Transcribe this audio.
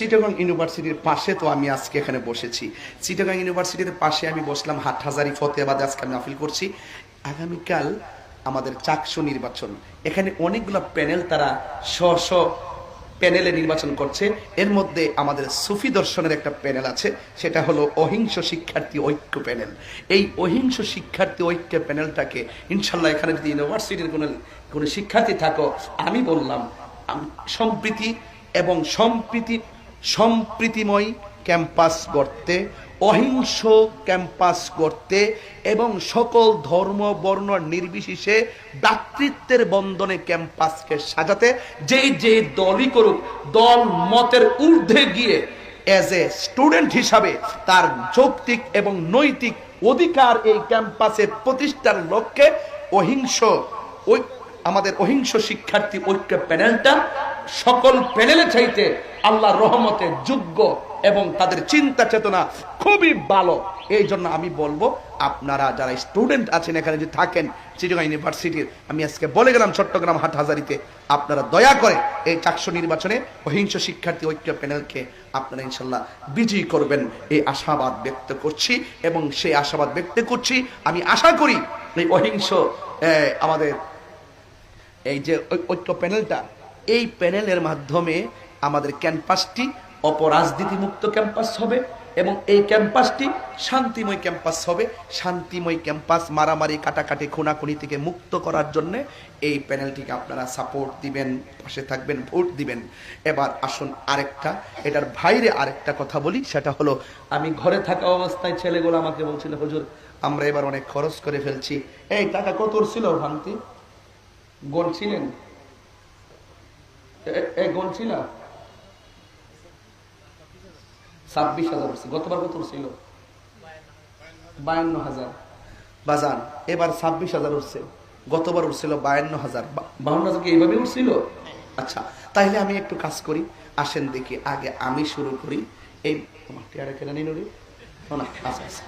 চিটাগং ইউনিভার্সিটির পাশে তো আমি আজকে এখানে বসেছি। চিটাগং ইউনিভার্সিটির পাশে আমি বসলাম হাটহাজারি ফতেহাবাদে আজকে আমি আপিল করছি। আগামীকাল আমাদের চাকসু নির্বাচন। এখানে অনেকগুলো প্যানেল তারা স্ব স্ব প্যানেলে নির্বাচন করছে। এর মধ্যে আমাদের সুফি দর্শনের একটা প্যানেল আছে, সেটা হলো অহিংস শিক্ষার্থী ঐক্য প্যানেল। এই অহিংস শিক্ষার্থী ঐক্য প্যানেলটাকে ইনশাল্লাহ এখানে যদি ইউনিভার্সিটির কোনো কোনো শিক্ষার্থী থাকো, আমি বললাম সম্প্রীতি এবং সম্প্রীতি সম্প্রীতিময় ক্যাম্পাস গড়তে, অহিংস ক্যাম্পাস করতে এবং সকল ধর্ম, বর্ণ নির্বিশেষে ভ্রাতৃত্বের বন্ধনে ক্যাম্পাসকে সাজাতে, যেই যে দলই করুক, দল মতের ঊর্ধ্বে গিয়ে অ্যাজ এ স্টুডেন্ট হিসাবে তার যৌক্তিক এবং নৈতিক অধিকার এই ক্যাম্পাসে প্রতিষ্ঠার লক্ষ্যে অহিংস আমাদের অহিংস শিক্ষার্থী ঐক্য প্যানেলটা সকল প্যানেলে চাইতে আল্লাহ রহমতে যোগ্য এবং তাদের চিন্তা চেতনা খুবই ভালো। এই জন্য আমি বলব, আপনারা যারা স্টুডেন্ট আছেন এখানে যদি থাকেন চিটিগাং ইউনিভার্সিটির, আমি আজকে বলে গেলাম চট্টগ্রাম হাটহাজারিতে আপনারা দয়া করে এই চারশো নির্বাচনে অহিংস শিক্ষার্থী ঐক্য প্যানেলকে আপনারা ইনশাল্লাহ বিজয়ী করবেন। এই আশাবাদ ব্যক্ত করছি এবং সেই আশাবাদ ব্যক্ত করছি। আমি আশা করি এই অহিংস আমাদের এই যে ঐক্য প্যানেলটা, এই প্যানেলের মাধ্যমে আমাদের ক্যাম্পাসটি অপরাজনীতিমুক্ত ক্যাম্পাস হবে এবং এই ক্যাম্পাসটি শান্তিময় ক্যাম্পাস হবে। শান্তিময় ক্যাম্পাস মারামারি, কাটাকাটি, খুনাখুনি থেকে মুক্ত করার জন্য এই প্যানেলটিকে আপনারা সাপোর্ট দিবেন, পাশে থাকবেন, ভোট দিবেন। এবার আসুন আরেকটা, এটার বাইরে আরেকটা কথা বলি, সেটা হলো, আমি ঘরে থাকা অবস্থায় ছেলেগুলো আমাকে বলছিল, হুজুর, আমরা এবার অনেক খরচ করে ফেলছি। এই টাকা কত ছিল ভান্তি গণছিলেন এ- গণছিল ছাব্বিশ হাজার উঠছে গতবার কত ছিল বায়ান্ন হাজার। বাজান এবার ছাব্বিশ হাজার উঠছে। গতবার উঠছিল বায়ান্ন হাজার। বাহান্ন হাজার কি এইভাবে উঠছিল? আচ্ছা তাইলে আমি একটু কাজ করি। আসেন দেখি আগে আমি শুরু করি। এই তোমার টিয়ারা কেনা নিন আচ্ছা আচ্ছা